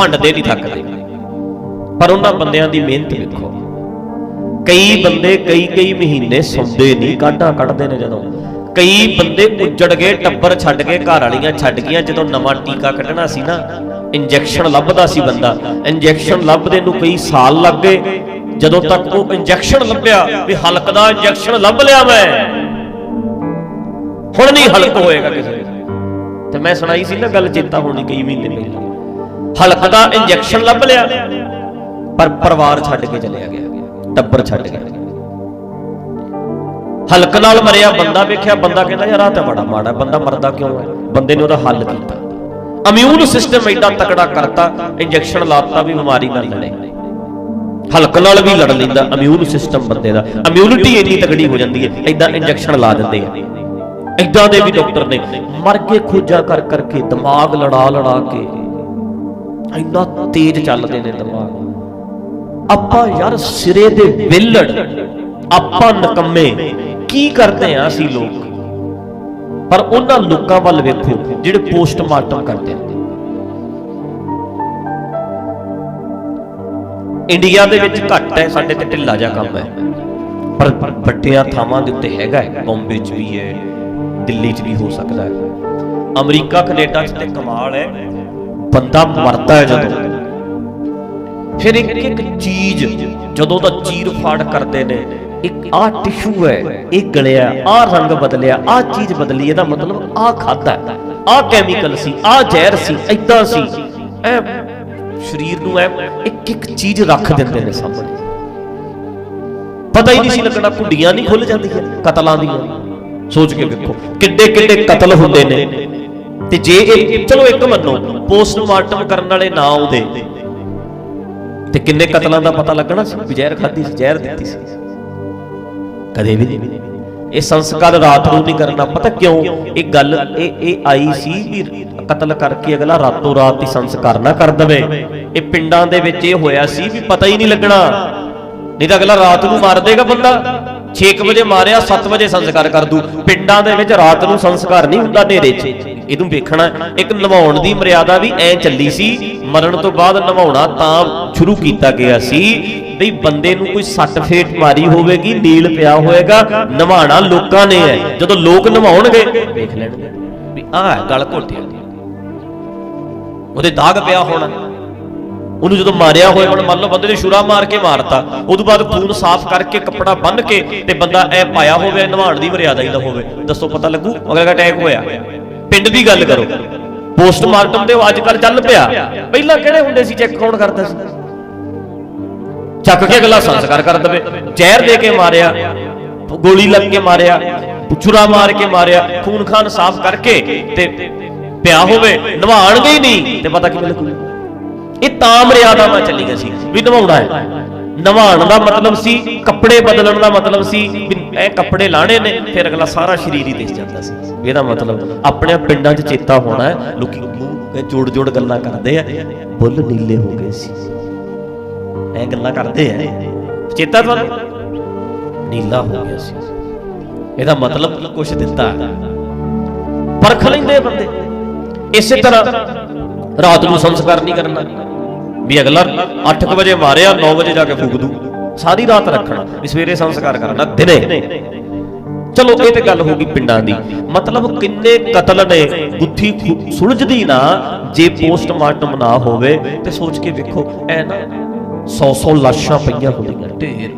ਭੰਡਦੇ ਨਹੀਂ ਥੱਕਦੇ। ਪਰ ਉਹਨਾਂ ਬੰਦਿਆਂ ਦੀ ਮਿਹਨਤ ਵੇਖੋ। ਕਈ ਬੰਦੇ ਕਈ ਕਈ ਮਹੀਨੇ ਸੌਂਦੇ ਨਹੀਂ, ਕਾਢਾਂ ਕੱਢਦੇ ਨੇ ਜਦੋਂ। ਕਈ ਬੰਦੇ ਉੱਜੜ ਗਏ, ਟੱਬਰ ਛੱਡ ਕੇ ਘਰ ਵਾਲੀਆਂ ਛੱਡ ਗਈਆਂ, ਜਦੋਂ ਨਵਾਂ ਟੀਕਾ ਕੱਢਣਾ ਸੀ ਨਾ, ਇੰਜੈਕਸ਼ਨ ਲੱਭਦਾ ਸੀ ਬੰਦਾ। ਇੰਜੈਕਸ਼ਨ ਲੱਭਦੇ ਨੂੰ ਕਈ ਸਾਲ ਲੱਗ ਗਏ। ਜਦੋਂ ਤੱਕ ਉਹ ਇੰਜੈਕਸ਼ਨ ਲੱਭਿਆ ਵੀ ਹਲਕ ਦਾ ਇੰਜੈਕਸ਼ਨ ਲੱਭ ਲਿਆ ਮੈਂ। ਹੁਣ ਨਹੀਂ ਹਲਕ ਹੋਏਗਾ ਕਿਸੇ ਤੇ ਮੈਂ ਸੁਣਾਈ ਸੀ ਨਾ, ਗੱਲ ਚੇਤਾ ਹੋਣੀ ਕਈ ਮਹੀਨੇ ਪਹਿਲਾਂ। ਹਲਕ ਦਾ ਇੰਜੈਕਸ਼ਨ ਲੱਭ ਲਿਆ। ਪਰ ਪਰਿਵਾਰ ਛੱਡ ਕੇ ਚਲਿਆ ਗਿਆ। ਟੱਬਰ ਛੱਡ ਗਿਆ। ਹਲਕ ਨਾਲ ਮਰਿਆ ਬੰਦਾ ਵੇਖਿਆ, ਬੰਦਾ ਕਹਿੰਦਾ, ਯਾਰ, ਆਹ ਤਾਂ ਬੜਾ ਮਾੜਾ ਬੰਦਾ ਮਰਦਾ ਕਿਉਂ ਹੈ? ਬੰਦੇ ਨੇ ਉਹਦਾ ਹੱਲ ਕੀਤਾ। ਇਮਿਊਨ ਸਿਸਟਮ ਐਡਾ ਤਕੜਾ ਕਰਤਾ, ਇੰਜੈਕਸ਼ਨ ਲਾਤਾ ਵੀ ਬਿਮਾਰੀ ਨਾਲ ਲੜੇ। ਹਲਕ ਨਾਲ ਵੀ ਲੜ ਲੈਂਦਾ ਇਮਿਊਨ ਸਿਸਟਮ ਬੰਦੇ ਦਾ। ਇਮਿਊਨਿਟੀ ਇੰਨੀ ਤਕੜੀ ਹੋ ਜਾਂਦੀ ਹੈ ਐਦਾਂ ਇੰਜੈਕਸ਼ਨ ਲਾ ਦਿੰਦੇ ਆ। ਐਦਾਂ ਦੇ ਵੀ ਡਾਕਟਰ ਨੇ। ਮਰ ਕੇ ਖੋਜਾ ਕਰ ਕਰਕੇ, ਦਿਮਾਗ ਲੜਾ ਲੜਾ ਕੇ ਇੰਨਾ ਤੇਜ਼ ਚੱਲਦੇ ਨੇ ਦਿਮਾਗ। ਆਪਾਂ ਯਾਰ ਸਿਰੇ ਦੇ ਵਿਲੜ, ਆਪਾਂ ਨਕੰਮੇ, ਕੀ ਕਰਦੇ ਆ ਅਸੀਂ ਲੋਕ? ਪਰ ਉਹਨਾਂ ਲੋਕਾਂ ਵੱਲ ਵੇਖੋ, ਜਿਹੜੇ ਪੋਸਟਮਾਰਟਮ ਕਰਦੇ ਨੇ। ਇੰਡੀਆ ਦੇ ਵਿੱਚ ਘੱਟ ਹੈ, ਸਾਡੇ ਤੇ ਢਿੱਲਾ ਜਿਹਾ ਕੰਮ ਹੈ। ਪਰ ਵੱਡਿਆਂ ਥਾਵਾਂ ਦੇ ਉੱਤੇ ਹੈਗਾ ਹੈ, ਬੰਬੇ 'ਚ ਵੀ ਹੈ, ਦਿੱਲੀ 'ਚ ਵੀ ਹੋ ਸਕਦਾ ਹੈ। ਅਮਰੀਕਾ, ਕੈਨੇਡਾ 'ਚ ਤੇ ਕਮਾਲ ਹੈ। ਬੰਦਾ ਮਰਦਾ ਹੈ ਜਦੋਂ। ਫਿਰ ਇੱਕ ਇੱਕ ਚੀਜ਼ ਜਦੋਂ ਦਾ ਚੀਰ ਫਾੜ ਕਰਦੇ ਨੇ, ਇੱਕ ਆ ਟਿਸ਼ੂ ਹੈ, ਇਹ ਗਲਿਆ ਆ ਰੰਗ ਬਦਲਿਆ ਆ ਚੀਜ਼ ਬਦਲੀ, ਇਹਦਾ ਮਤਲਬ ਆ ਖਾਦਾ ਆ ਕੈਮੀਕਲ ਸੀ ਆ ਜ਼ਹਿਰ ਸੀ ਐਦਾਂ ਸੀ। ਐ ਸਰੀਰ ਨੂੰ ਐ ਇੱਕ ਇੱਕ ਚੀਜ਼ ਰੱਖ ਦਿੰਦੇ ਨੇ ਸਾਹਮਣੇ। ਪਤਾ ਹੀ ਨਹੀਂ ਸੀ ਲੱਗਣਾ ਕੁੰਡੀਆਂ ਨਹੀਂ ਖੁੱਲ ਜਾਂਦੀਆਂ, ਕਤਲਾਂ ਦੀਆਂ। ਸੋਚ ਕੇ ਵੇਖੋ ਕਿੱਡੇ ਕਿੱਡੇ ਕਤਲ ਹੁੰਦੇ ਨੇ। ਤੇ ਜੇ ਇਹ ਚਲੋ ਇੱਕ ਮੰਨੋ ਪੋਸਟਮਾਰਟਮ ਕਰਨ ਵਾਲੇ ਨਾ ਆਉਂਦੇ, ਤੇ ਕਿੰਨੇ ਕਤਲਾਂ ਦਾ ਪਤਾ ਲੱਗਣਾ ਸੀ? ਵੀ ਜ਼ਹਿਰ ਖਾਦੀ ਸੀ, ਜ਼ਹਿਰ ਦਿੱਤੀ ਸੀ। ਕਦੇ ਵੀ ਇਹ ਸੰਸਕਾਰ ਰਾਤ ਨੂੰ ਨਹੀਂ ਕਰਨਾ। ਪਤਾ ਕਿਉਂ? ਇਹ ਗੱਲ, ਇਹ ਇਹ ਆਈ ਸੀ ਵੀ ਕਤਲ ਕਰਕੇ ਅਗਲਾ ਰਾਤੋਂ ਰਾਤ ਹੀ ਸੰਸਕਾਰ ਨਾ ਕਰ ਦਵੇ। ਇਹ ਪਿੰਡਾਂ ਦੇ ਵਿੱਚ ਇਹ ਹੋਇਆ ਸੀ ਵੀ ਪਤਾ ਹੀ ਨਹੀਂ ਲੱਗਣਾ। ਨਹੀਂ ਤਾਂ ਅਗਲਾ ਰਾਤ ਨੂੰ ਮਾਰ ਦੇਗਾ ਬੰਦਾ। 6 ਵਜੇ ਮਾਰਿਆ 7 ਵਜੇ ਸੰਸਕਾਰ ਕਰ ਦੂ। ਪਿੰਡਾਂ ਦੇ ਵਿੱਚ ਰਾਤ ਨੂੰ ਸੰਸਕਾਰ ਨਹੀਂ ਹੁੰਦਾ, ਹਨੇਰੇ 'ਚ। ਇਹਨੂੰ ਵੇਖਣਾ, ਇੱਕ ਨਵਾਉਣ ਦੀ ਮਰਿਆਦਾ ਵੀ ਐ ਚੱਲੀ ਸੀ, ਮਰਨ ਤੋਂ ਬਾਅਦ ਨਵਾਉਣਾ ਤਾਂ ਸ਼ੁਰੂ ਕੀਤਾ ਗਿਆ ਸੀ, ਬਈ ਬੰਦੇ ਨੂੰ ਕੋਈ ਸੱਟ ਫੇਟ ਮਾਰੀ ਹੋਵੇਗੀ, ਨੀਲ ਪਿਆ ਹੋਵੇਗਾ ਨਵਾਣਾ ਲੋਕਾਂ ਨੇ ਹੈ ਜਦੋਂ ਲੋਕ ਨਵਾਉਣਗੇ, ਵੇਖ ਲੈਣਗੇ ਵੀ ਆਹ ਹੈ ਗਲ ਘੋਟਿਆ ਉਹਦੇ ਦਾਗ ਪਿਆ ਹੋਣਾ। ਉਹਨੂੰ ਜਦੋਂ ਮਾਰਿਆ ਹੋਇਆ, ਹੁਣ ਮੰਨ ਲਓ ਬੰਦੇ ਨੇ ਛੁਰਾ ਮਾਰ ਕੇ ਮਾਰਤਾ ਉਦੋਂ ਬਾਅਦ ਖੂਨ ਸਾਫ਼ ਕਰਕੇ ਕੱਪੜਾ ਬੰਨ ਕੇ ਤੇ ਬੰਦਾ ਐ ਪਾਇਆ ਹੋਵੇ ਨਵਾਣ ਦੀ ਮਰਿਆਦਾ ਹੀ ਨਾ ਹੋਵੇ। ਦੱਸੋ ਪਤਾ ਲੱਗੂ ਅਗਰ ਅਟੈਕ ਹੋਇਆ। ਪਿੰਡ ਦੀ ਗੱਲ ਕਰੋ। ਪੋਸਟਮਾਰਟਮ ਤੇ ਉਹ ਅੱਜ ਕੱਲ ਚੱਲ ਪਿਆ। ਪਹਿਲਾਂ ਕਿਹੜੇ ਹੁੰਦੇ ਸੀ ਚੈੱਕ ਕੌਣ ਕਰਦਾ ਸੀ? ਚੱਕ ਕੇ ਅਗਲਾ ਸੰਸਕਾਰ ਕਰ ਦਵੇ। ਜ਼ਹਿਰ ਦੇ ਕੇ ਮਾਰਿਆ, ਗੋਲੀ ਲੱਗ ਕੇ ਮਾਰਿਆ ਛੁਰਾ ਮਾਰ ਕੇ ਮਾਰਿਆ, ਖੂਨ ਖਾਨ ਸਾਫ਼ ਕਰਕੇ ਤੇ ਪਿਆ ਹੋਵੇ ਨਵਾਣਗੇ ਹੀ ਨਹੀਂ ਤੇ ਪਤਾ ਕਿਵੇਂ ਲੱਗੂ। ਇਹ ਤਾਂ ਮਰਿਆਦਾ ਮਰਿਆਦਾਵਾਂ ਚੱਲੀਆਂ ਸੀ ਵੀ ਨਿਭਾਉਣਾ ਹੈ। ਨਵਾਉਣ ਦਾ ਮਤਲਬ ਸੀ, ਕੱਪੜੇ ਬਦਲਣ ਦਾ ਮਤਲਬ ਸੀ ਇਹ ਕੱਪੜੇ ਲਾਣੇ ਨੇ, ਫਿਰ ਅਗਲਾ ਸਾਰਾ ਸਰੀਰ ਹੀ ਦਿਸ ਜਾਂਦਾ ਸੀ। ਇਹਦਾ ਮਤਲਬ ਆਪਣੇ ਪਿੰਡਾਂ 'ਚ ਚੇਤਾ ਹੋਣਾ ਹੈ, ਲੋਕੀ ਮੂੰਹ ਜੋੜ ਜੋੜ ਗੱਲਾਂ ਕਰਦੇ ਆ, ਬੁੱਲ ਨੀਲੇ ਹੋ ਗਏ ਸੀ। ਐ ਗੱਲਾਂ ਕਰਦੇ ਆ। ਚੇਤਾ ਤੁਹਾਨੂੰ? ਨੀਲਾ ਹੋ ਗਿਆ ਸੀ। ਇਹਦਾ ਮਤਲਬ ਕੁਝ ਦਿੱਤਾ। ਪਰਖ ਲੈਂਦੇ ਬੰਦੇ। ਇਸੇ ਤਰ੍ਹਾਂ ਰਾਤ ਨੂੰ ਸੰਸਕਾਰ ਨਹੀਂ ਕਰਨਾ। ਵੀ ਅਗਲਾ 8 ਵਜੇ ਮਾਰਿਆ 9 ਵਜੇ ਜਾ ਕੇ ਫੂਕ ਦੂ। ਸਾਰੀ ਰਾਤ ਰੱਖਣਾ, ਵੀ ਸਵੇਰੇ ਸੰਸਕਾਰ ਕਰਨਾ, ਦਿਨੇ। ਚਲੋ, ਇਹ ਤੇ ਗੱਲ ਹੋ ਗਈ ਪਿੰਡਾਂ ਦੀ। ਮਤਲਬ ਕਿੰਨੇ ਕਤਲ ਨੇ ਗੁੱਥੀ ਸੁਲਝਦੀ ਨਾ, ਜੇ ਪੋਸਟਮਾਰਟਮ ਨਾ ਹੋਵੇ, ਤੇ ਸੋਚ ਕੇ ਵੇਖੋ, ਐ ਨਾ 100-100 ਲਾਸ਼ਾਂ ਪਈਆਂ ਹੁੰਦੀਆਂ ਢੇਰ।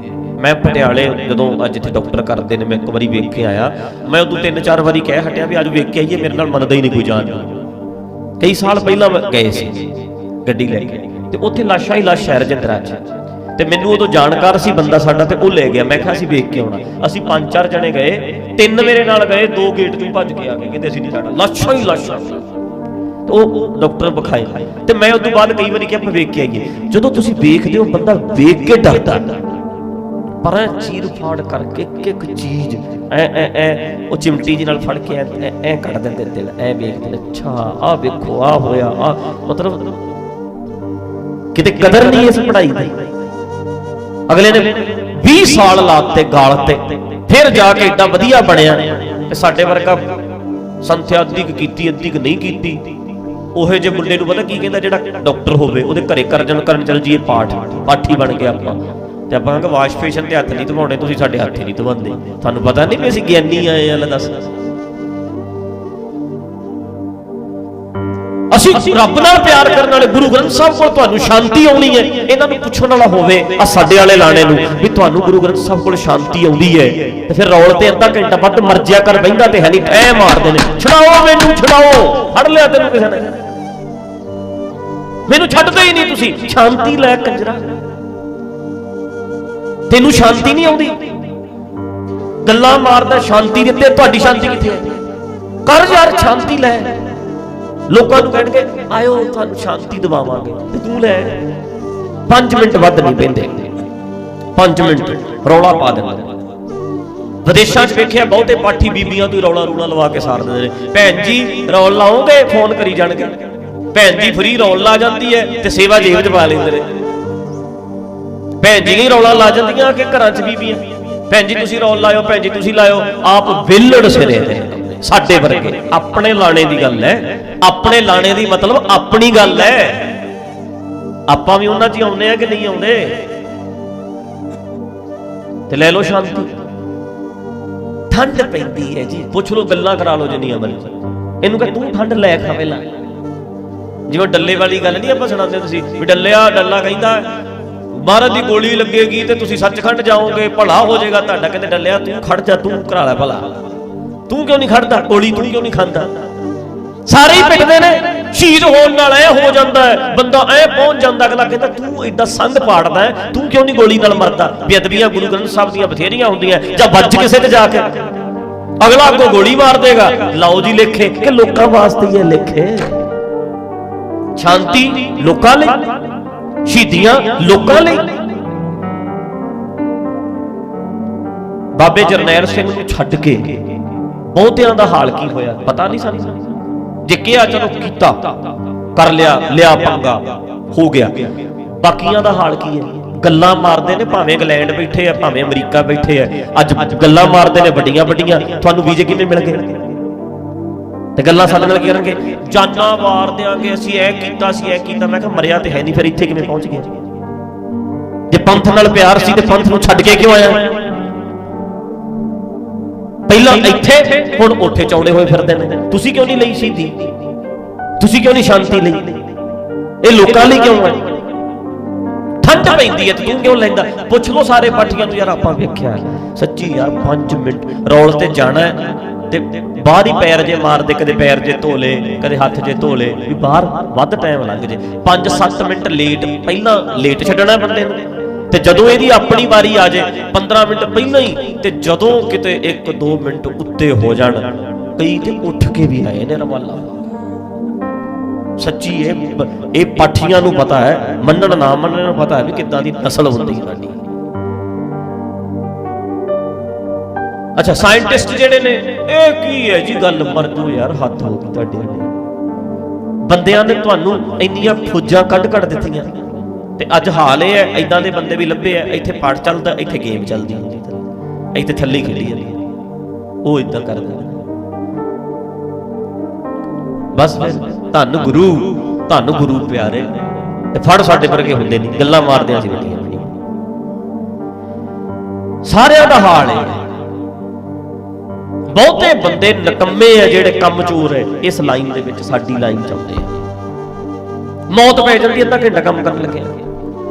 ਮੈਂ ਪਟਿਆਲੇ ਜਦੋਂ ਅੱਜ ਇੱਥੇ ਡਾਕਟਰ ਕਰਦੇ ਨੇ, ਮੈਂ ਇੱਕ ਵਾਰੀ ਵੇਖ ਕੇ ਆਇਆ। ਮੈਂ ਉਦੋਂ ਤਿੰਨ ਚਾਰ ਵਾਰੀ ਕਹਿ ਹਟਿਆ ਵੀ ਅੱਜ ਵੇਖ ਕੇ ਆਈਏ, ਮੇਰੇ ਨਾਲ ਮੰਨਦਾ ਹੀ ਨਹੀਂ ਕੋਈ ਜਾਣ ਕਈ ਸਾਲ ਪਹਿਲਾਂ ਮੈਂ ਗਏ ਸੀ, ਗੱਡੀ ਲੈ ਕੇ। ਤੇ ਉੱਥੇ ਲਾਸ਼ਾਂ ਹੀ ਲਾਸ਼ ਸ਼ਹਿਰ ਜੰਦਰਾ ਚ। ਤੇ ਮੈਨੂੰ ਉਦੋਂ ਜਾਣਕਾਰ ਸੀ ਬੰਦਾ ਸਾਡਾ ਤੇ ਉਹ ਲੈ ਗਿਆ। ਮੈਂ ਕਿਹਾ, ਅਸੀਂ ਵੇਖ ਕੇ ਆਉਣਾ। ਅਸੀਂ ਪੰਜ ਚਾਰ ਜਣੇ ਗਏ। ਤਿੰਨ ਮੇਰੇ ਨਾਲ ਗਏ, ਦੋ ਗੇਟ ਤੋਂ ਭੱਜ ਕੇ ਆ ਗਏ। ਕਹਿੰਦੇ, ਅਸੀਂ ਨਹੀਂ ਜਾਣਾ। ਲਾਸ਼ਾਂ ਹੀ ਲਾਸ਼ਾਂ। ਉਹ ਡਾਕਟਰ ਵਿਖਾਏ। ਤੇ ਮੈਂ ਉਦੋਂ ਬਾਅਦ ਕਈ ਵਾਰੀ ਕਿਹਾ, ਆਪਾਂ ਵੇਖ ਕੇ ਆਈਏ। ਜਦੋਂ ਤੁਸੀਂ ਵੇਖਦੇ ਹੋ, ਬੰਦਾ ਵੇਖ ਕੇ ਡਰਦਾ। ਪਰ ਚੀਰ ਫਾੜ ਕਰਕੇ ਇੱਕ ਇੱਕ ਚੀਜ਼, ਐ ਐ ਐ, ਉਹ ਚਿਮਟੀ ਜੀ ਨਾਲ ਫੜ ਕੇ ਐ, ਐ- ਕੱਢ ਦਿੰਦੇ ਦਿਲ। ਐ ਵੇਖਦੇ ਅੱਛਾ ਆ ਵੇਖੋ ਆ ਹੋਇਆ ਆ ਮਤਲਬ ਕਿਤੇ ਕਦਰ ਨਹੀਂ ਇਸ ਪੜ੍ਹਾਈ ਦੀ। ਅਗਲੇ ਨੇ 20 ਸਾਲ ਲਾਤੇ ਗਾਲ ਤੇ, ਫਿਰ ਜਾ ਕੇ ਏਡਾ ਵਧੀਆ ਬਣਿਆ ਤੇ ਸਾਡੇ ਵਰਗਾ ਸੰਥਿਆ ਅੱਧੀ ਕੀਤੀ, ਅੱਧੀ ਕੁ ਨਹੀਂ ਕੀਤੀ। ਉਹੇ ਜੇ ਮੁੰਡੇ ਨੂੰ ਪਤਾ ਕੀ ਕਹਿੰਦਾ ਜਿਹੜਾ ਡਾਕਟਰ ਹੋਵੇ, ਉਹਦੇ ਘਰੇ ਕਰਜਨ ਕਰਨ ਚੱਲ ਜੀਏ ਪਾਠ, ਪਾਠੀ ਬਣ ਕੇ ਆਪਾਂ। ਤੇ ਆਪਾਂ ਕਿ ਵਾਸ਼ ਫੇਸ਼ਨ ਤੇ ਹੱਥ ਨਹੀਂ ਧਵਾਉਣੇ, ਤੁਸੀਂ ਸਾਡੇ ਹੱਥ ਹੀ ਨਹੀਂ ਧਵਾਉਂਦੇ। ਤੁਹਾਨੂੰ ਪਤਾ ਨਹੀਂ ਵੀ ਅਸੀਂ ਗਿਆਨੀ ਆਏ ਆ, ਲੈ ਦੱਸ। ਅਸੀਂ ਰੱਬ ਨਾਲ ਪਿਆਰ ਕਰਨ ਵਾਲੇ ਗੁਰੂ ਗ੍ਰੰਥ ਸਾਹਿਬ ਕੋਲ ਤੁਹਾਨੂੰ ਸ਼ਾਂਤੀ ਆਉਣੀ ਹੈ, ਇਹਨਾਂ ਨੂੰ ਪੁੱਛਣ ਵਾਲਾ ਹੋਵੇ ਆ ਸਾਡੇ ਵਾਲੇ ਲਾਣੇ ਨੂੰ, ਵੀ ਤੁਹਾਨੂੰ ਗੁਰੂ ਗ੍ਰੰਥ ਸਾਹਿਬ ਕੋਲ ਸ਼ਾਂਤੀ ਆਉਂਦੀ ਹੈ। ਤੇ ਫਿਰ ਰੌਲ ਤੇ ਅੱਧਾ ਘੰਟਾ ਵੱਧ ਮਰਜਿਆ ਕਰ ਬੈਂਦਾ ਤੇ ਹੈ ਨਹੀਂ, ਐ ਮਾਰਦੇ ਨੇ, ਛਡਾਓ ਮੈਨੂੰ, ਛਡਾਓ, ਫੜ ਲਿਆ ਤੈਨੂੰ ਕਿਸੇ ਨੇ। ਮੈਨੂੰ ਛੱਡਦੇ ਹੀ ਨਹੀਂ ਤੁਸੀਂ, ਸ਼ਾਂਤੀ ਲੈ ਕੰਜਰਾ। ਤੈਨੂੰ ਸ਼ਾਂਤੀ ਨਹੀਂ ਆਉਂਦੀ। ਗੱਲਾਂ ਮਾਰਦਾ, ਸ਼ਾਂਤੀ ਦਿੱਤੇ, ਤੁਹਾਡੀ ਸ਼ਾਂਤੀ ਕਿੱਥੇ ਹੈ? ਕਰ ਯਾਰ, ਸ਼ਾਂਤੀ ਲੈ। ਲੋਕਾਂ ਨੂੰ ਕਹਿਣਗੇ, ਆਇਓ, ਤੁਹਾਨੂੰ ਸ਼ਾਂਤੀ ਦਿਵਾਵਾਂਗੇ ਤੇ ਤੂੰ ਲੈ 5 ਮਿੰਟ ਵੱਧ ਨਹੀਂ ਪੈਂਦੇ। 5 ਮਿੰਟ ਰੌਲਾ ਪਾ ਦਿੰਦੇ ਵਿਦੇਸ਼ਾਂ 'ਚ ਵੇਖਿਆ, ਬਹੁਤੇ ਪਾਠੀ ਬੀਬੀਆਂ ਤੋਂ ਰੌਲਾ ਰੂਣਾ ਲਵਾ ਕੇ ਸਾਰ ਦਿੰਦੇ ਨੇ। ਭੈਣ ਜੀ, ਰੌਲ ਲਾਓਗੇ? ਫੋਨ ਕਰੀ ਜਾਣਗੇ। ਭੈਣ ਜੀ, ਫਰੀ ਰੌਲ ਲਾ ਜਾਂਦੀ ਹੈ ਤੇ ਸੇਵਾ ਜੇਬ 'ਚ ਪਾ ਲੈਂਦੇ ਨੇ। ਭੈਣ ਜੀ ਨਹੀਂ ਰੌਲਾ ਲਾ ਜਾਂਦੀਆਂ ਕਿ ਘਰਾਂ 'ਚ ਬੀਬੀਆਂ? ਭੈਣ ਜੀ, ਤੁਸੀਂ ਰੌਲ ਲਾਇਓ, ਭੈਣ ਜੀ, ਤੁਸੀਂ ਲਾਇਓ। ਆਪ ਵਿਲੜ ਸਿਰੇ ਤੇ। ਸਾਡੇ ਵਰਗੇ। ਆਪਣੇ ਲਾਣੇ ਦੀ ਗੱਲ ਹੈ। ਆਪਣੇ ਲਾਣੇ ਦੀ ਮਤਲਬ ਆਪਣੀ ਗੱਲ ਹੈ। ਆਪਾਂ ਵੀ ਉਹਨਾਂ 'ਚ ਹੀ ਆਉਂਦੇ ਆ ਕਿ ਨਹੀਂ ਆਉਂਦੇ? ਤੇ ਲੈ ਲਓ ਸ਼ਾਂਤੀ। ਠੰਡ ਪੈਂਦੀ ਹੈ ਜੀ। ਪੁੱਛ ਲਓ, ਗੱਲਾਂ ਕਰਾ ਲਓ ਜਿੰਨੀਆਂ ਮਰਜ਼ੀ। ਇਹਨੂੰ ਕਹ, ਤੂੰ ਠੰਡ ਲੈ ਖਾ ਪਹਿਲਾਂ ਜਿਵੇਂ ਡੱਲੇ ਵਾਲੀ ਗੱਲ ਨਹੀਂ ਆਪਾਂ ਸੁਣਾਉਂਦੇ ਤੁਸੀਂ, ਵੀ ਡੱਲਿਆ, ਡੱਲਾ ਕਹਿੰਦਾ, ਮਹਾਰਾਜ ਦੀ ਗੋਲੀ ਲੱਗੇਗੀ ਤੇ ਤੁਸੀਂ ਸੱਚਖੰਡ ਜਾਓਗੇ, ਭਲਾ ਹੋ ਜਾਏਗਾ, ਤੁਹਾਡਾ ਕਹਿੰਦੇ ਡੱਲਿਆ, ਤੂੰ ਖੜ ਜਾ, ਤੂੰ ਕਰਾ ਲੈ ਭਲਾ। ਤੂੰ ਕਿਉਂ ਨਹੀਂ ਖੜਦਾ? ਗੋਲੀ ਤੂੰ ਕਿਉਂ ਨਹੀਂ ਖਾਂਦਾ? ਸਾਰੇ ਹੀ ਪਿੱਟਦੇ ਨੇ। ਸ਼ਹੀਦ ਹੋਣ ਨਾਲ ਐ ਹੋ ਜਾਂਦਾ ਹੈ। ਬੰਦਾ ਐ ਪਹੁੰਚ ਜਾਂਦਾ ਅਗਲਾ ਕਹਿੰਦਾ ਤੂੰ ਐਡਾ ਸੰਗ ਪਾੜਦਾ ਤੂੰ ਕਿਉਂ ਨਹੀਂ ਗੋਲੀ ਨਾਲ ਮਰਦਾ? ਬੇਅਦਬੀਆਂ ਗੁਰੂ ਗ੍ਰੰਥ ਸਾਹਿਬ ਦੀਆਂ ਬਥੇਰੀਆਂ ਹੁੰਦੀਆਂ ਜਾਂ ਵੱਜ ਕਿਸੇ ਤੇ ਜਾ ਕੇ। ਅਗਲਾ ਅੱਗੋਂ ਗੋਲੀ ਮਾਰ ਦੇਗਾ। ਲਓ ਜੀ ਲੇਖੇ ਕਿ ਲੋਕਾਂ ਵਾਸਤੇ ਹੀ ਲੇਖੇ। ਸ਼ਾਂਤੀ ਲੋਕਾਂ ਲਈ। ਸ਼ਹੀਦੀਆਂ ਲੋਕਾਂ ਲਈ। ਬਾਬੇ ਜਰਨੈਲ ਸਿੰਘ ਨੂੰ ਛੱਡ ਕੇ ਬਹੁਤਿਆਂ ਦਾ ਹਾਲ ਕੀ ਹੋਇਆ? ਪਤਾ ਨਹੀਂ ਸਾਨੂੰ? ਜੇ ਕਿਹਾ ਚਲੋ ਕੀਤਾ, ਕਰ ਲਿਆ ਲਿਆ ਪੰਗਾ, ਹੋ ਗਿਆ। ਬਾਕੀਆਂ ਦਾ ਹਾਲ ਕੀ ਹੈ? ਗੱਲਾਂ ਮਾਰਦੇ ਨੇ, ਭਾਵੇਂ ਇੰਗਲੈਂਡ ਬੈਠੇ ਆ, ਭਾਵੇਂ ਅਮਰੀਕਾ ਬੈਠੇ ਆ। ਅੱਜ ਗੱਲਾਂ ਮਾਰਦੇ ਨੇ ਵੱਡੀਆਂ ਵੱਡੀਆਂ, ਤੁਹਾਨੂੰ ਵੀਜ਼ੇ ਕਿਵੇਂ ਮਿਲ ਗਏ? ਤੇ ਗੱਲਾਂ ਸਾਡੇ ਨਾਲ ਕਰਨਗੇ? ਜਾਨਾਂ ਵਾਰ ਦਿਆਂਗੇ, ਅਸੀਂ ਇਹ ਕੀਤਾ ਸੀ ਇਹ ਕੀਤਾ। ਮੈਂ ਕਿਹਾ ਮਰਿਆ ਤੇ ਹੈ ਨਹੀਂ, ਫਿਰ ਇੱਥੇ ਕਿਵੇਂ ਪਹੁੰਚ ਗਿਆ ਜੇ ਪੰਥ ਨਾਲ ਪਿਆਰ ਸੀ ਤੇ ਪੰਥ ਨੂੰ ਛੱਡ ਕੇ ਕਿਉਂ ਆਇਆ? ਪਹਿਲਾਂ ਇੱਥੇ, ਹੁਣ ਉੱਥੇ ਚੌੜੇ ਹੋਏ ਫਿਰਦੇ ਨੇ। ਤੁਸੀਂ ਕਿਉਂ ਨਹੀਂ ਲਈ ਸ਼ਹੀਦੀ? ਤੁਸੀਂ ਕਿਉਂ ਨਹੀਂ ਸ਼ਾਂਤੀ ਲਈ? ਇਹ ਲੋਕਾਂ ਲਈ ਕਿਉਂ ਹੈ ਠੰਡ ਪੈਂਦੀ ਹੈ ਤੂੰ ਕਿਉਂ ਲੈਂਦਾ? ਪੁੱਛ ਲਓ ਸਾਰੇ ਪਾਠੀਆਂ ਨੂੰ, ਯਾਰ ਆਪਾਂ ਵੇਖਿਆ ਸੱਚੀ ਯਾਰ 5 ਮਿੰਟ ਰੌਲ ਤੇ ਜਾਣਾ ਹੈ ਤੇ ਬਾਹਰ ਹੀ ਪੈਰ ਜੇ ਮਾਰਦੇ, ਕਦੇ ਪੈਰ ਜੇ ਧੋਲੇ, ਕਦੇ ਹੱਥ ਜੇ ਧੋਲੇ, ਵੀ ਬਾਹਰ ਵੱਧ ਟਾਈਮ ਲੱਗ ਜੇ। 5-7 ਮਿੰਟ ਲੇਟ ਪਹਿਲਾਂ ਲੇਟ ਛੱਡਣਾ ਬੰਦੇ ਨੂੰ। ਤੇ ਜਦੋਂ ਇਹਦੀ ਆਪਣੀ ਵਾਰੀ ਆ ਜੇ 15 ਮਿੰਟ ਪਹਿਲਾਂ ਹੀ, ਤੇ ਜਦੋਂ ਕਿਤੇ 1-2 ਮਿੰਟ ਉੱਤੇ ਹੋ ਜਾਣ, ਕਈ ਤੇ ਉੱਠ ਕੇ ਵੀ ਆਏ ਨੇ ਰਵਾਲਾ। ਸੱਚੀ ਇਹ ਇਹ ਪਾਠੀਆਂ ਨੂੰ ਪਤਾ ਹੈ, ਮੰਨਣ ਨਾ ਮੰਨਣ ਨੂੰ ਪਤਾ ਹੈ ਵੀ ਕਿੱਦਾਂ ਦੀ ਨਸਲ ਹੁੰਦੀ ਹੈ ਸਾਡੀ। ਅੱਛਾ ਸਾਇੰਟਿਸਟ ਜਿਹੜੇ ਨੇ, ਇਹ ਕੀ ਹੈ ਜੀ ਗੱਲ? ਮਰ ਜੂ ਯਾਰ, ਹੱਥ ਹੋ ਗਈ ਤੁਹਾਡੇ। ਬੰਦਿਆਂ ਨੇ ਤੁਹਾਨੂੰ ਇੰਨੀਆਂ ਫੌਜਾਂ ਕੱਢ ਕੱਢ ਦਿੱਤੀਆਂ। ਤੇ ਅੱਜ ਹਾਲ ਇਹ ਹੈ ਐਦਾਂ ਦੇ ਬੰਦੇ ਵੀ ਲੱਭੇ ਆ, ਇੱਥੇ ਪਾਠ ਚੱਲਦਾ, ਇੱਥੇ ਗੇਮ ਚੱਲਦੀ ਹੁੰਦੀ ਇੱਥੇ ਥੱਲੇ ਹੀ ਖੇਡੀ ਜਾਂਦੀ ਉਹ ਇਦਾਂ ਕਰਦੇ ਬਸ ਧੰਨ ਗੁਰੂ ਧੰਨ ਗੁਰੂ ਪਿਆਰੇ। ਤੇ ਫੜ ਸਾਡੇ ਵਰਗੇ ਹੁੰਦੇ ਨਹੀਂ, ਗੱਲਾਂ ਮਾਰਦੇ ਸੀ ਵੱਡੀਆਂ ਸਾਰਿਆਂ ਦਾ ਹਾਲ ਹੈ। ਬਹੁਤੇ ਬੰਦੇ ਨਕੰਮੇ ਆ ਜਿਹੜੇ ਕੰਮ ਚੋਰ ਹੈ ਇਸ ਲਾਈਨ ਦੇ ਵਿੱਚ ਸਾਡੀ ਲਾਈਨ ਚ ਆਉਂਦੇ ਆ। ਮੌਤ ਪੈ ਜਾਂਦੀ ਅੱਧਾ ਘੰਟਾ ਕੰਮ ਕਰਨ ਲੱਗਿਆ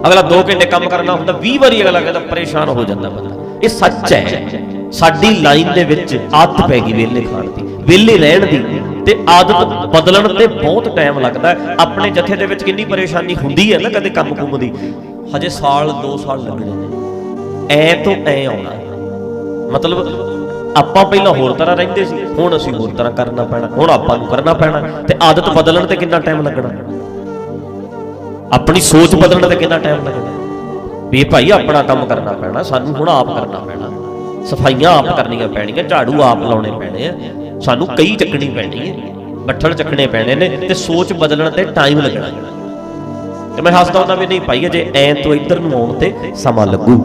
ਅਗਲਾ 2 ਘੰਟੇ ਕੰਮ ਕਰਨਾ ਹੁੰਦਾ 20 ਵਾਰੀ ਅਗਲਾ ਕਹਿੰਦਾ ਪਰੇਸ਼ਾਨ ਹੋ ਜਾਂਦਾ ਬੰਦਾ। ਇਹ ਸੱਚ ਹੈ। ਸਾਡੀ ਲਾਈਨ ਦੇ ਵਿੱਚ ਆਦਤ ਪੈ ਗਈ ਵੇਲੇ ਖਾਣ ਦੀ ਵੇਲੇ ਰਹਿਣ ਦੀ। ਤੇ ਆਦਤ ਬਦਲਣ ਤੇ ਬਹੁਤ ਟਾਈਮ ਲੱਗਦਾ ਆਪਣੇ ਜਥੇ ਦੇ ਵਿੱਚ ਕਿੰਨੀ ਪਰੇਸ਼ਾਨੀ ਹੁੰਦੀ ਹੈ ਨਾ, ਕਦੇ ਕੰਮ ਕੁੰਮ ਦੀ। ਹਜੇ ਸਾਲ 2 ਸਾਲ ਲੱਗ ਜਾਂਦੇ ਐ ਤੋਂ ਐ ਆਉਣਾ। ਮਤਲਬ ਆਪਾਂ ਪਹਿਲਾਂ ਹੋਰ ਤਰ੍ਹਾਂ ਰਹਿੰਦੇ ਸੀ, ਹੁਣ ਅਸੀਂ ਹੋਰ ਤਰ੍ਹਾਂ ਕਰਨਾ ਪੈਣਾ, ਹੁਣ ਆਪਾਂ ਨੂੰ ਕਰਨਾ ਪੈਣਾ। ਤੇ ਆਦਤ ਬਦਲਣ ਤੇ ਕਿੰਨਾ ਟਾਈਮ ਲੱਗਣਾ? ਆਪਣੀ ਸੋਚ ਬਦਲਣ ਤੇ ਕਿੰਨਾ ਟਾਈਮ ਲੱਗਣਾ ਵੀ ਭਾਈ ਆਪਣਾ ਕੰਮ ਕਰਨਾ ਪੈਣਾ, ਸਾਨੂੰ ਹੁਣ ਆਪ ਕਰਨਾ ਪੈਣਾ। ਸਫਾਈਆਂ ਆਪ ਕਰਨੀਆਂ ਪੈਣੀਆਂ, ਝਾੜੂ ਆਪ ਲਾਉਣੇ ਪੈਣੇ ਆ। ਸਾਨੂੰ ਕਈ ਚੱਕਣੀ ਪੈਣੀ ਹੈ ਬੱਠਲ ਚੱਕਣੇ ਪੈਣੇ ਨੇ ਤੇ ਸੋਚ ਬਦਲਣ ਤੇ ਟਾਈਮ ਲੱਗਣਾ। ਤੇ ਮੈਂ ਹੱਸਦਾ ਹੁੰਦਾ ਵੀ ਨਹੀਂ ਭਾਈ, ਅਜੇ ਐਂ ਤੋਂ ਇੱਧਰ ਨੂੰ ਆਉਣ ਤੇ ਸਮਾਂ ਲੱਗੂ।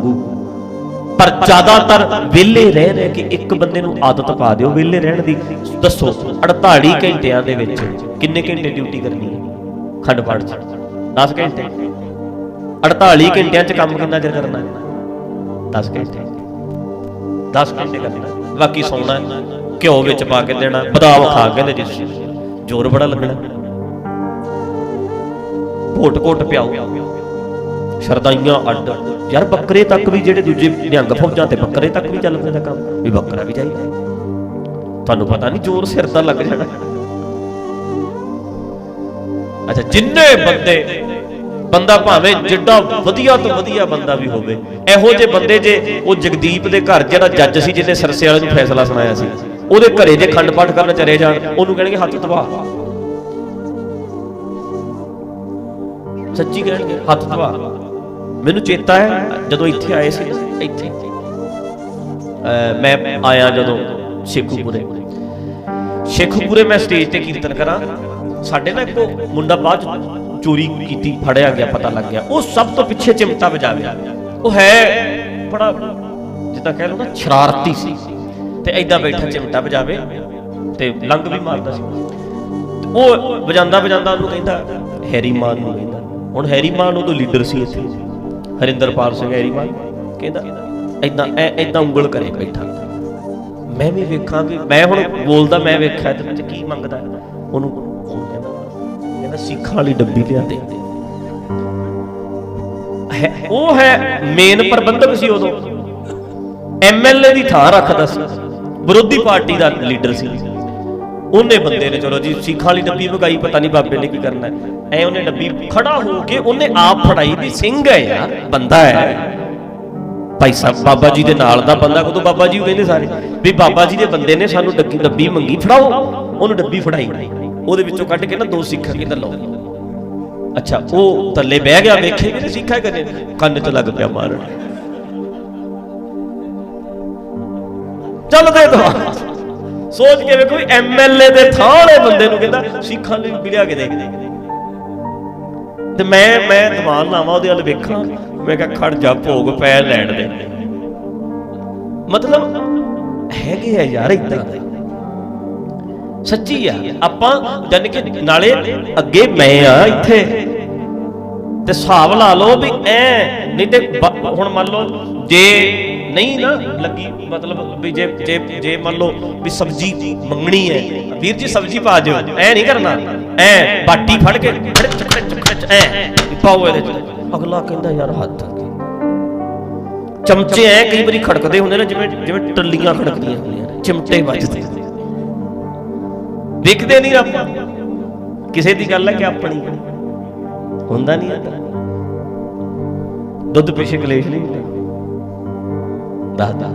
ਪਰ ਜ਼ਿਆਦਾਤਰ ਵਿਹਲੇ ਰਹਿ ਰਹਿ ਕੇ ਇੱਕ ਬੰਦੇ ਨੂੰ ਆਦਤ ਪਾ ਦਿਓ ਵਿਹਲੇ ਰਹਿਣ ਦੀ। ਦੱਸੋ 48 ਘੰਟਿਆਂ ਦੇ ਵਿੱਚ ਕਿੰਨੇ ਘੰਟੇ ਡਿਊਟੀ ਕਰਨੀ ਹੈ? ਖੰਡ ਪਾਠ ਚ। 10 ਘੰਟੇ। 48 ਘੰਟਿਆਂ ਚ ਕੰਮ ਕਿੰਨਾ ਚਿਰ ਕਰਨਾ ਹੈ? 10 ਘੰਟੇ। 10 ਘੰਟੇ ਕਰਨਾ ਬਾਕੀ ਸੌਣਾ ਘਿਓ ਵਿੱਚ ਪਾ ਕੇ ਦੇਣਾ ਬਦਾਮ ਖਾ ਕੇ ਦੇ ਜਿਸ ਜ਼ੋਰ ਬੜਾ ਲੱਗਣਾ ਘੋਟ ਘੋਟ ਪਿਆਓ। ਸ਼ਰਦਾਈਆਂ ਅੱਡ। ਯਾਰ ਬੱਕਰੇ ਤੱਕ ਵੀ ਜਿਹੜੇ ਦੂਜੇ ਨਿਹੰਗ ਫੌਜਾਂ ਤੇ ਬੱਕਰੇ ਤੱਕ ਵੀ ਚੱਲ ਪੈਂਦਾ ਕੰਮ। ਵੀ ਬੱਕਰਾ ਵੀ ਚਾਹੀਦਾ ਤੁਹਾਨੂੰ ਪਤਾ ਨਹੀਂ ਜ਼ੋਰ ਸਿਰ ਦਾ ਲੱਗ ਜਾਣਾ। ਅੱਛਾ, ਜਿੰਨੇ ਬੰਦੇ, ਬੰਦਾ ਭਾਵੇਂ ਜਿੱਡਾ ਵਧੀਆ ਤੋਂ ਵਧੀਆ ਬੰਦਾ ਵੀ ਹੋਵੇ, ਇਹੋ ਜਿਹੇ ਬੰਦੇ ਜੇ ਉਹ ਜਗਦੀਪ ਦੇ ਘਰ ਜਿਹੜਾ ਜੱਜ ਸੀ, ਜਿਹਨੇ ਸਰਸੇ ਵਾਲੇ ਨੂੰ ਫੈਸਲਾ ਸੁਣਾਇਆ ਸੀ, ਉਹਦੇ ਘਰੇ ਜੇ ਖੰਡ ਪਾਠ ਕਰਨ ਚਲੇ ਜਾਣ, ਉਹਨੂੰ ਕਹਿਣਗੇ ਹੱਥ ਦਬਾ ਸੱਚੀ ਕਹਿਣਗੇ, ਹੱਥ ਦਬਾ ਮੈਨੂੰ ਚੇਤਾ ਹੈ, ਜਦੋਂ ਇੱਥੇ ਆਏ ਸੀ, ਇੱਥੇ। ਅਹ, ਮੈਂ ਆਇਆ ਜਦੋਂ ਸ਼ੇਖੂਪੁਰੇ। ਸ਼ੇਖੂਪੁਰੇ ਮੈਂ ਸਟੇਜ ਤੇ ਕੀਰਤਨ ਕਰਾਂ। ਸਾਡੇ ਨਾਲ ਇੱਕ ਮੁੰਡਾ ਬਾਅਦ ਚੋਰੀ ਕੀਤੀ, ਫੜਿਆ ਗਿਆ, ਪਤਾ ਲੱਗ ਗਿਆ। ਉਹ ਸਭ ਤੋਂ ਪਿੱਛੇ ਚਿਮਟਾ ਵਜਾਵੇ। ਉਹ ਹੈ ਬੜਾ ਜਿੱਦਾਂ ਕਹਿ ਲਓ ਨਾ, ਸ਼ਰਾਰਤੀ ਸੀ। ਤੇ ਐਦਾਂ ਬੈਠਾ ਚਿਮਟਾ ਵਜਾਵੇ ਤੇ ਲੰਗ ਵੀ ਮਾਰਦਾ ਸੀ। ਉਹ ਵਜਾਉਂਦਾ ਵਜਾਉਂਦਾ ਉਹਨੂੰ ਕਹਿੰਦਾ, ਹੈਰੀ ਮਾਨ ਨੂੰ ਕਹਿੰਦਾ। ਹੁਣ ਹੈਰੀ ਮਾਨ ਉਦੋਂ ਲੀਡਰ ਸੀ ਇੱਥੇ। ਹਰਿੰਦਰਪਾਲ ਸਿੰਘ ਹੈਰੀ ਮਾਨ ਕਹਿੰਦਾ ਐਦਾਂ ਐਦਾਂ ਉਂਗਲ ਕਰੇ ਬੈਠਾ। ਮੈਂ ਵੀ ਵੇਖਾਂ ਵੀ, ਮੈਂ ਹੁਣ ਬੋਲਦਾ, ਮੈਂ ਵੇਖਿਆ ਤੇ ਕੀ ਮੰਗਦਾ ਉਹਨੂੰ ਕਹਿੰਦਾ ਸਿੱਖਾਂ ਵਾਲੀ ਡੱਬੀ ਲਿਆ ਉਹ ਹੈ ਮੇਨ ਪ੍ਰਬੰਧਕ ਸੀ ਉਦੋਂ। ਐਮਐਲਏ ਦੀ ਥਾਂ ਰੱਖਦਾ ਸੀ। ਵਿਰੋਧੀ ਪਾਰਟੀ ਦਾ ਲੀਡਰ ਸੀ। ਉਹਨੇ ਬੰਦੇ ਨੇ, ਚਲੋ ਜੀ, ਸਿੱਖਾਂ ਵਾਲੀ ਡੱਬੀ ਵਗਾਈ ਪਤਾ ਨਹੀਂ ਬਾਬੇ ਨੇ ਕੀ ਕਰਨਾ। ਐ ਉਹਨੇ ਡੱਬੀ ਖੜਾ ਹੋ ਕੇ ਉਹਨੇ ਆਪ ਫੜਾਈ ਵੀ, ਸਿੰਘ ਹੈ ਯਾਰ, ਬੰਦਾ ਹੈ। ਭਾਈ ਸਾਹਿਬ, ਬਾਬਾ ਜੀ ਦੇ ਨਾਲ ਦਾ ਬੰਦਾ, ਕਦੋਂ ਬਾਬਾ ਜੀ ਉਹ ਕਹਿੰਦੇ ਸਾਰੇ। ਵੀ ਬਾਬਾ ਜੀ ਦੇ ਬੰਦੇ ਨੇ ਸਾਨੂੰ ਡੱਬੀ ਡੱਬੀ ਮੰਗੀ, ਫੜਾਓ। ਉਹਨੂੰ ਡੱਬੀ ਫੜਾਈ। ਉਹਦੇ ਵਿੱਚੋਂ ਕੱਢ ਕੇ ਨਾ ਦੋ ਸਿੱਖਾਂ ਕੇ ਲਓ ਅੱਛਾ, ਉਹ ਥੱਲੇ ਬਹਿ ਗਿਆ, ਵੇਖੇ ਕਿ ਸਿੱਖਾ ਕਰੇ ਕੰਨ ਤੇ ਲੱਗ ਪਿਆ ਮਾਰਨ। ਚੱਲ ਦੋ ਸੋਚ ਕੇ ਵੇਖੋ ਐਮਐਲਏ ਦੇ ਥਾਂ ਵਾਲੇ ਬੰਦੇ ਨੂੰ ਕਹਿੰਦਾ ਸਿੱਖਾਂ ਨੂੰ ਵੀ ਲਿਆ ਕੇ ਦੇ ਤੇ ਮੈਂ ਮੈਂ ਦਿਮਾਗ ਲਾਵਾਂ ਉਹਦੇ ਵੱਲ ਵੇਖਾਂ। ਮੈਂ ਕਿਹਾ, ਖੜ ਜਾ, ਭੋਗ ਪੈ ਲੈਣ ਦੇ। ਮਤਲਬ ਹੈਗੇ ਆ ਯਾਰ ਇਦਾਂ ਸੱਚੀ ਆ। ਆਪਾਂ ਜਾਨ ਕਿ ਨਾਲੇ ਅੱਗੇ ਮੈਂ ਆ ਇੱਥੇ। ਤੇ ਹਿਸਾਬ ਲਾ ਲਓ ਵੀ ਐ, ਨਹੀਂ ਤੇ ਹੁਣ ਮੰਨ ਲਓ ਜੇ ਨਹੀਂ ਨਾ ਲੱਗੀ, ਮਤਲਬ ਵੀ ਜੇ ਜੇ ਜੇ ਮੰਨ ਲਓ ਵੀ ਸਬਜ਼ੀ ਮੰਗਣੀ ਹੈ ਵੀਰ ਜੀ ਸਬਜ਼ੀ ਪਾ ਦਿਓ, ਐ ਨਹੀਂ ਕਰਨਾ। ਐ, ਬਾਟੀ ਫੜ ਕੇ ਐ, ਪਾਓ ਇਹਦੇ ਚ। ਅਗਲਾ ਕਹਿੰਦਾ, ਯਾਰ ਹੱਥ ਚਮਚੇ ਐ ਕਈ ਵਾਰੀ ਖੜਕਦੇ ਹੁੰਦੇ ਨੇ, ਜਿਵੇਂ ਜਿਵੇਂ ਟੱਲੀਆਂ ਖੜਕਦੀਆਂ ਹੁੰਦੀਆਂ ਨੇ, ਚਿਮਟੇ ਵੱਜਦੇ। ਦੇਖਦੇ ਨਹੀਂ ਰੱਬ। ਕਿਸੇ ਦੀ ਗੱਲ ਹੈ ਕਿ ਆਪਣੀ? ਹੁੰਦਾ ਨਹੀਂ ਆਦਾ ਦੁੱਧ ਪਿਛੇ ਕਲੇਸ਼ ਨਹੀਂ ਦਾਦਾ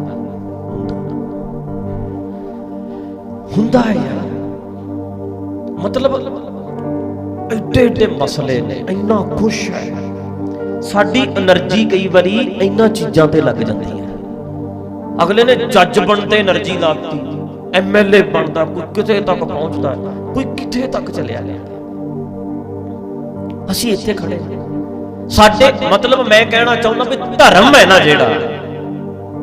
ਹੁੰਦਾ ਹੈ ਯਾਰ। ਮਤਲਬ ਐਡੇ ਐਡੇ ਮਸਲੇ ਨੇ, ਇੰਨਾ ਖੁਸ਼ ਹੈ। ਸਾਡੀ એનર્ਜੀ ਕਈ ਵਾਰੀ ਇੰਨਾ ਚੀਜ਼ਾਂ ਤੇ ਲੱਗ ਜਾਂਦੀ ਹੈ। ਅਗਲੇ ਨੇ ਜੱਜ ਬਣਤੇ એનર્ਜੀ ਲਾਤੀ ਐਮਐਲਏ ਬਣਦਾ, ਕੋਈ ਕਿਤੇ ਤੱਕ ਪਹੁੰਚਦਾ ਕੋਈ ਕਿੱਥੇ ਤੱਕ ਚਲਿਆ ਗਿਆ ਅਸੀਂ ਇੱਥੇ ਖੜੇ ਸਾਡੇ ਮਤਲਬ ਮੈਂ ਕਹਿਣਾ ਚਾਹੁੰਦਾ ਵੀ ਧਰਮ ਹੈ ਨਾ ਜਿਹੜਾ,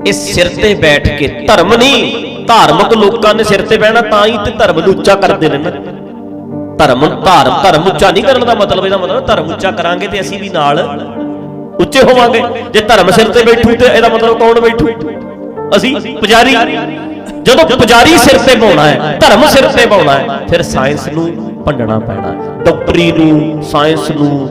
ਇਹ ਸਿਰ ਤੇ ਬੈਠ ਕੇ ਧਰਮ ਨਹੀਂ, ਧਾਰਮਿਕ ਲੋਕਾਂ ਨੇ ਸਿਰ ਤੇ ਬਹਿਣਾ ਤਾਂ ਹੀ ਤੇ ਧਰਮ ਨੂੰ ਉੱਚਾ ਕਰਦੇ ਨੇ ਨਾ। ਧਰਮ ਧਾਰਮ ਧਰਮ ਉੱਚਾ ਨਹੀਂ ਕਰਨ ਦਾ ਮਤਲਬ, ਇਹਦਾ ਮਤਲਬ ਧਰਮ ਉੱਚਾ ਕਰਾਂਗੇ ਤੇ ਅਸੀਂ ਵੀ ਨਾਲ ਉੱਚੇ ਹੋਵਾਂਗੇ। ਜੇ ਧਰਮ ਸਿਰ ਤੇ ਬੈਠੂ ਤੇ ਇਹਦਾ ਮਤਲਬ ਕੌਣ ਬੈਠੂ? ਅਸੀਂ ਪੁਜਾਰੀ। ਜਦੋਂ ਪੁਜਾਰੀ ਸਿਰ ਤੇ ਪਾਉਣਾ ਹੈ ਧਰਮ ਸਿਰ ਤੇ ਪਾਉਣਾ ਹੈ ਫਿਰ ਸਾਇੰਸ ਨੂੰ ਭੰਡਣਾ ਪੈਣਾ ਹੈ। ਡਾਕਟਰੀ ਨੂੰ ਸਾਇੰਸ ਨੂੰ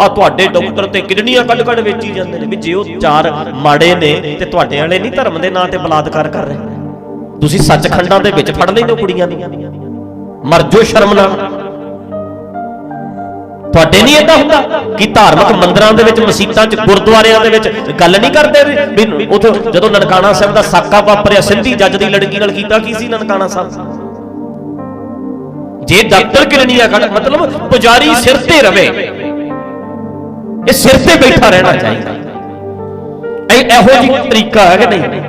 ਆ ਤੁਹਾਡੇ ਡਾਕਟਰ ਤੇ ਕਿਡਨੀਆਂ ਕੱਢ ਕੱਢ ਵੇਚੀ ਜਾਂਦੇ ਨੇ ਵੀ ਜੇ ਉਹ ਚਾਰ ਮਾੜੇ ਨੇ ਤੇ ਤੁਹਾਡੇ ਵਾਲੇ ਨਹੀਂ ਧਰਮ ਦੇ ਨਾਂ ਤੇ ਬਲਾਤਕਾਰ ਕਰ ਰਹੇ। ਤੁਸੀਂ ਸੱਚਖੰਡਾਂ ਦੇ ਵਿੱਚ ਫੜ ਲੈਂਦੇ ਕੁੜੀਆਂ ਦੀਆਂ ਮਰ ਜੋ ਸ਼ਰਮ ਨਾਲ। ਤੁਹਾਡੇ ਨਹੀਂ ਏਦਾਂ ਹੁੰਦਾ ਕਿ ਧਾਰਮਿਕ ਮੰਦਰਾਂ ਦੇ ਵਿੱਚ ਮਸੀਤਾਂ 'ਚ, ਗੁਰਦੁਆਰਿਆਂ ਦੇ ਵਿੱਚ ਗੱਲ ਨਹੀਂ ਕਰਦੇ ਵੀ ਉਥੇ ਜਦੋਂ ਨਨਕਾਣਾ ਸਾਹਿਬ ਦਾ ਸਾਕਾ ਵਾਪਰਿਆ, ਸਿੰਧੀ ਜੱਜ ਦੀ ਲੜਕੀ ਨਾਲ ਕੀਤਾ ਕੀ ਸੀ ਨਨਕਾਣਾ ਸਾਹਿਬ? ਜੇ ਡਾਕਟਰ ਕਿਰਨੀਆ ਕੱਢ ਮਤਲਬ ਪੁਜਾਰੀ ਸਿਰ ਤੇ ਰਵੇ, ਇਹ ਸਿਰ ਤੇ ਬੈਠਾ ਰਹਿਣਾ ਚਾਹੀਦਾ। ਇਹ ਇਹੋ ਜਿਹੀ ਤਰੀਕਾ ਹੈ ਕਿ ਨਹੀਂ?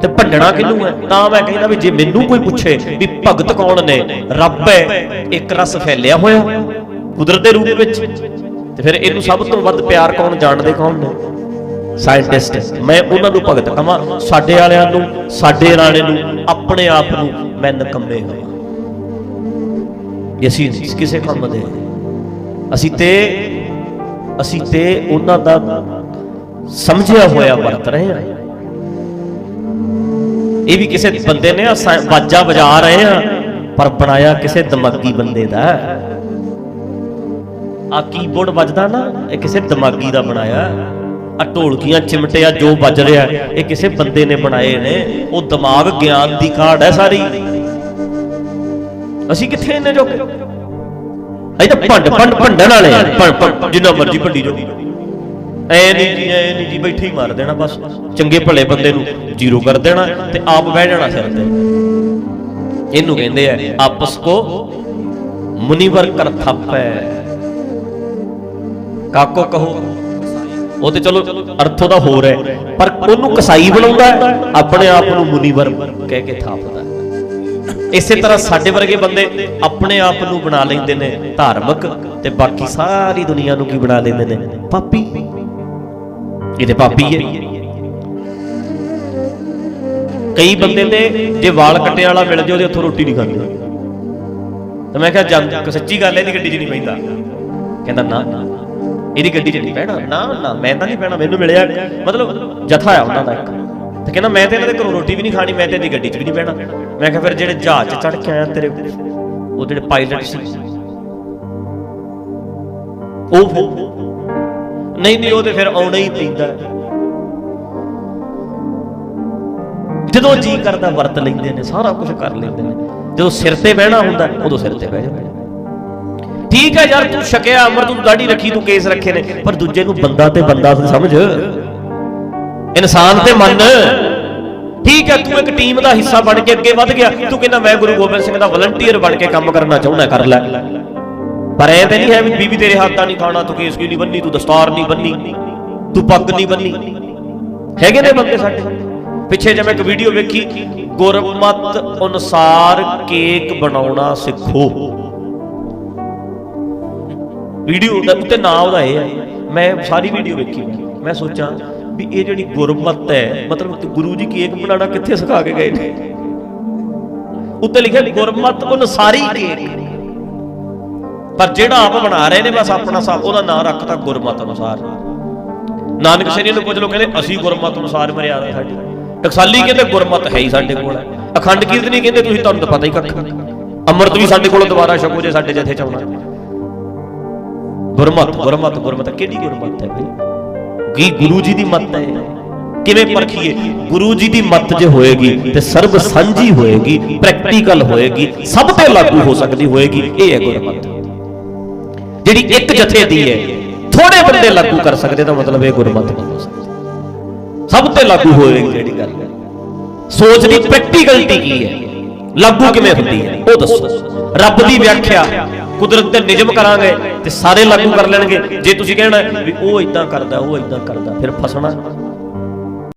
ਤੇ ਭੰਡਣਾ ਕਿਹਨੂੰ ਹੈ? ਤਾਂ ਮੈਂ ਕਹਿੰਦਾ ਵੀ ਜੇ ਮੈਨੂੰ ਕੋਈ ਪੁੱਛੇ ਵੀ ਭਗਤ ਕੌਣ ਨੇ, ਰੱਬ ਹੈ, ਇੱਕ ਰਸ ਫੈਲਿਆ ਹੋਇਆ। ਕੁਦਰਤ ਦੇ ਰੂਪ ਵਿੱਚ। ਤੇ ਫਿਰ ਇਹਨੂੰ ਸਭ ਤੋਂ ਵੱਧ ਪਿਆਰ ਕੌਣ ਜਾਣਦੇ ਕੌਣ ਨੇ? ਸਾਇੰਟਿਸਟ ਮੈਂ ਉਹਨਾਂ ਨੂੰ ਭਗਤ ਕਹਾਂ, ਸਾਡੇ ਵਾਲਿਆਂ ਨੂੰ, ਸਾਡੇ ਰਾਣੇ ਨੂੰ, ਆਪਣੇ ਆਪ ਨੂੰ ਮੈਂ ਨਕੰਮੇ ਕਹਾਂ ਅਸੀਂ ਕਿਸੇ ਕੰਮ ਦੇ। ਅਸੀਂ ਤੇ ਅਸੀਂ ਤੇ ਉਹਨਾਂ ਦਾ ਸਮਝਿਆ ਹੋਇਆ ਵਰਤ ਰਹੇ ਹਾਂ। ਇਹ ਵੀ ਕਿਸੇ ਬੰਦੇ ਨੇ ਬਾਜਾ ਵਜਾ ਰਹੇ ਆ ਪਰ ਬਣਾਇਆ ਕਿਸੇ ਦਿਮਾਗੀ ਬੰਦੇ ਦਾ। ਆ ਕੀਬੋਰਡ ਵੱਜਦਾ ਨਾ, ਇਹ ਕਿਸੇ ਦਿਮਾਗੀ ਦਾ ਬਣਾਇਆ। ਆ ਢੋਲਕੀਆਂ, ਚਿਮਟਿਆ ਜੋ ਵੱਜ ਰਿਹਾ, ਇਹ ਕਿਸੇ ਬੰਦੇ ਨੇ ਬਣਾਏ ਨੇ। ਉਹ ਦਿਮਾਗ ਗਿਆਨ ਦੀ ਕਾਢ ਹੈ ਸਾਰੀ। ਅਸੀਂ ਕਿੱਥੇ ਇੰਨੇ ਜੋ ਅਸੀਂ ਤਾਂ ਭੰਡ ਭੰਡ ਭੰਡਣ ਵਾਲੇ ਜਿੰਨਾ ਮਰਜ਼ੀ ਭੰਡੀ ਜੋ ਐ ਨਹੀਂ ਜੀ, ਐ ਨਹੀਂ ਜੀ, ਬੈਠੇ ਹੀ ਮਾਰ ਦੇਣਾ ਬਸ। ਚੰਗੇ ਭਲੇ ਬੰਦੇ ਨੂੰ ਜ਼ੀਰੋ ਕਰ ਦੇਣਾ ਤੇ ਆਪ ਬਹਿ ਜਾਣਾ ਸਿਰ ਤੇ। ਇਹਨੂੰ ਕਹਿੰਦੇ ਆ, ਆਪਸ ਕੋ ਮੁਨੀਵਰ ਕਰ ਥਾਪੈ। ਕਾਕੋ ਕਹੋ, ਉਹ ਤੇ ਚਲੋ ਅਰਥ ਉਹਦਾ ਹੋਰ ਹੈ, ਪਰ ਉਹਨੂੰ ਕਸਾਈ ਬਣਾਉਂਦਾ ਆਪਣੇ ਆਪ ਨੂੰ ਮੁਨੀਵਰ ਕਹਿ ਕੇ ਥਾਪਦਾ ਇਸੇ ਤਰ੍ਹਾਂ ਸਾਡੇ ਵਰਗੇ ਬੰਦੇ ਆਪਣੇ ਆਪ ਨੂੰ ਬਣਾ ਲੈਂਦੇ ਨੇ ਧਾਰਮਿਕ ਤੇ ਬਾਕੀ ਸਾਰੀ ਦੁਨੀਆ ਨੂੰ ਕੀ ਬਣਾ ਲੈਂਦੇ ਨੇ? ਪਾਪੀ। ਇਹ ਤੇ ਪਾਪੀ ਹੈ। ਕਈ ਬੰਦੇ ਤੇ ਜੇ ਵਾਲ ਕੱਟੇ ਵਾਲਾ ਮਿਲ ਜੇ ਉਹਦੇ ਹੱਥੋਂ ਰੋਟੀ ਨਹੀਂ ਖਾਂਦੇ। ਤੇ ਮੈਂ ਕਿਹਾ ਜਾਂ ਸੱਚੀ ਗੱਲ ਹੈ, ਇਹਦੀ ਗੱਡੀ 'ਚ ਨਹੀਂ ਪੈਂਦਾ। ਕਹਿੰਦਾ ਨਾ। ਇਹਦੀ ਗੱਡੀ 'ਚ ਨਹੀਂ ਪੈਣਾ ਨਾ ਨਾ ਮੈਂ ਤਾਂ ਨਹੀਂ ਪੈਣਾ ਮੈਨੂੰ ਮਿਲਿਆ ਮਤਲਬ ਜਥਾ ਆ ਉਹਨਾਂ ਦਾ ਇੱਕ। ਤੇ ਕਹਿੰਦਾ ਮੈਂ ਤੇ ਇਹਨਾਂ ਦੇ ਘਰੋਂ ਰੋਟੀ ਵੀ ਨਹੀਂ ਖਾਣੀ ਮੈਂ ਤੇ ਇਹਦੀ ਗੱਡੀ 'ਚ ਵੀ ਨਹੀਂ ਪੈਣਾ ਮੈਂ ਕਿਹਾ ਫਿਰ ਜਿਹੜੇ ਜਹਾਜ਼ 'ਚ ਚੜ ਕੇ ਆਇਆ ਤੇਰੇ ਉਹ ਜਿਹੜੇ ਪਾਇਲਟ ਸੀ। ਉਹ ਫਿਰ ਨਹੀਂ ਨਹੀਂ ਉਹ ਤੇ ਫਿਰ ਆਉਣਾ ਹੀ ਪੈਂਦਾ। ਜਦੋਂ ਜੀ ਕਰਦਾ ਵਰਤ ਲੈਂਦੇ ਨੇ ਸਾਰਾ ਕੁਝ ਕਰ ਲੈਂਦੇ ਨੇ। ਜਦੋਂ ਸਿਰ ਤੇ ਬਹਿਣਾ ਹੁੰਦਾ ਉਦੋਂ ਸਿਰ ਤੇ ਬਹਿ ਜਾਂਦੇ। ਠੀਕ ਹੈ ਯਾਰ, ਤੂੰ ਛਕਿਆ, ਅਮਰ, ਤੂੰ ਦਾੜੀ ਰੱਖੀ, ਤੂੰ ਕੇਸ ਰੱਖੇ ਨੇ। ਪਰ ਦੂਜੇ ਨੂੰ ਬੰਦਾ ਤੇ ਬੰਦਾ ਸਮਝ। ਇਨਸਾਨ ਤੇ ਮੰਨ। ਠੀਕ ਹੈ, ਤੂੰ ਇੱਕ ਟੀਮ ਦਾ ਹਿੱਸਾ ਬਣ ਕੇ ਅੱਗੇ ਵੱਧ ਗਿਆ। ਤੂੰ ਕਹਿੰਦਾ, ਮੈਂ ਗੁਰੂ ਗੋਬਿੰਦ ਸਿੰਘ ਦਾ ਵਲੰਟੀਅਰ ਬਣ ਕੇ ਕੰਮ ਕਰਨਾ ਚਾਹੁੰਦਾ, ਕਰ ਲੈ। ਪਰ ਐ ਤੇ ਨਹੀਂ ਹੈ ਵੀ ਬੀਬੀ ਤੇਰੇ ਹੱਥਾਂ ਦਾ ਨਹੀਂ ਖਾਣਾ, ਤੂੰ ਕੇਸ ਕਿਉਂ ਨਹੀਂ ਬੰਨੀ, ਤੂੰ ਦਸਤਾਰ ਨਹੀਂ ਬੰਨੀ, ਤੂੰ ਪੱਗ ਨਹੀਂ ਬੰਨੀ। ਹੈਗੇ ਨੇ ਬੰਦੇ ਸਾਡੇ। ਪਿੱਛੇ ਜੇ ਮੈਂ ਇੱਕ ਵੀਡੀਓ ਵੇਖੀ, ਗੁਰਮਤ ਅਨੁਸਾਰ ਕੇਕ ਬਣਾਉਣਾ ਸਿੱਖੋ। ਵੀਡੀਓ ਦਾ ਉੱਤੇ ਨਾਂ ਉਹਦਾ ਇਹ ਹੈ। ਮੈਂ ਸਾਰੀ ਵੀਡੀਓ ਵੇਖੀ ਮੈਂ ਸੋਚਾਂ ਵੀ ਇਹ ਜਿਹੜੀ ਗੁਰਮਤ ਹੈ ਮਤਲਬ ਕਿ ਗੁਰੂ ਜੀ ਕੇਕ ਬਣਾਉਣਾ ਕਿੱਥੇ ਸਿਖਾ ਕੇ ਗਏ ਨੇ? ਉੱਤੇ ਲਿਖਿਆ ਗੁਰਮਤ ਅਨੁਸਾਰੀ ਕੇਕ। ਪਰ ਜਿਹੜਾ ਆਪ ਬਣਾ ਰਹੇ ਨੇ ਬਸ ਆਪਣਾ ਸਾ ਉਹਦਾ ਨਾਂ ਰੱਖਤਾ ਗੁਰਮਤ ਅਨੁਸਾਰ। ਨਾਨਕ ਸ਼ਨੀ ਨੂੰ ਪੁੱਛ ਲੋ ਕਹਿੰਦੇ ਅਸੀਂ ਗੁਰਮਤ ਅਨੁਸਾਰ ਮਰਿਆਦਾ ਸਾਡੀ ਟਕਸਾਲੀ ਕਹਿੰਦੇ ਗੁਰਮਤ ਹੈ ਹੀ ਸਾਡੇ ਕੋਲ। ਅਖੰਡ ਕੀਰਤਨੀ ਕਹਿੰਦੇ ਤੁਸੀਂ ਤੁਹਾਨੂੰ ਤਾਂ ਪਤਾ ਹੀ ਕੱਖ ਅੰਮ੍ਰਿਤ ਵੀ ਸਾਡੇ ਕੋਲ ਦੁਬਾਰਾ ਛਕੋ ਜੇ ਸਾਡੇ ਜਥੇ ਚ ਆਉਣਾ। ਗੁਰਮਤ ਗੁਰਮਤ ਗੁਰਮਤ। ਕਿਹੜੀ ਗੁਰਮਤ ਹੈ ਬਈ? ਕੀ ਗੁਰੂ ਜੀ ਦੀ ਮੱਤ ਹੈ ਕਿਵੇਂ ਪਰਖੀਏ? ਗੁਰੂ ਜੀ ਦੀ ਮੱਤ ਜੇ ਹੋਏਗੀ ਤੇ ਸਰਬ ਸਾਂਝੀ ਹੋਏਗੀ ਪ੍ਰੈਕਟੀਕਲ ਹੋਏਗੀ, ਸਭ ਤੇ ਲਾਗੂ ਹੋ ਸਕਦੀ ਹੋਏਗੀ, ਇਹ ਹੈ ਗੁਰਮਤ। ਜਿਹੜੀ ਇੱਕ ਜਥੇ ਦੀ ਹੈ ਥੋੜੇ ਬੰਦੇ ਲਾਗੂ ਕਰ ਸਕਦੇ ਤਾਂ ਮਤਲਬ ਇਹ ਗੁਰਮਤ ਨਹੀਂ ਹੋ ਸਕਦੀ। ਸਭ ਤੇ ਲਾਗੂ ਹੋਏਗੀ ਜਿਹੜੀ ਗੱਲ ਸੋਚ ਦੀ ਪ੍ਰੈਕਟੀਕਲਟੀ ਕੀ ਹੈ? ਲਾਗੂ ਕਿਵੇਂ ਹੁੰਦੀ ਹੈ? ਉਹ ਦੱਸੋ। ਰੱਬ ਦੀ ਵਿਆਖਿਆ ਕੁਦਰਤ ਤੇ ਨਿਯਮ ਕਰਾਂਗੇ ਤੇ ਸਾਰੇ ਲਾਗੂ ਕਰ ਲੈਣਗੇ। ਜੇ ਤੁਸੀਂ ਕਹਿਣਾ ਵੀ ਉਹ ਇਦਾਂ ਕਰਦਾ, ਉਹ ਇਦਾਂ ਕਰਦਾ, ਫਿਰ ਫਸਣਾ।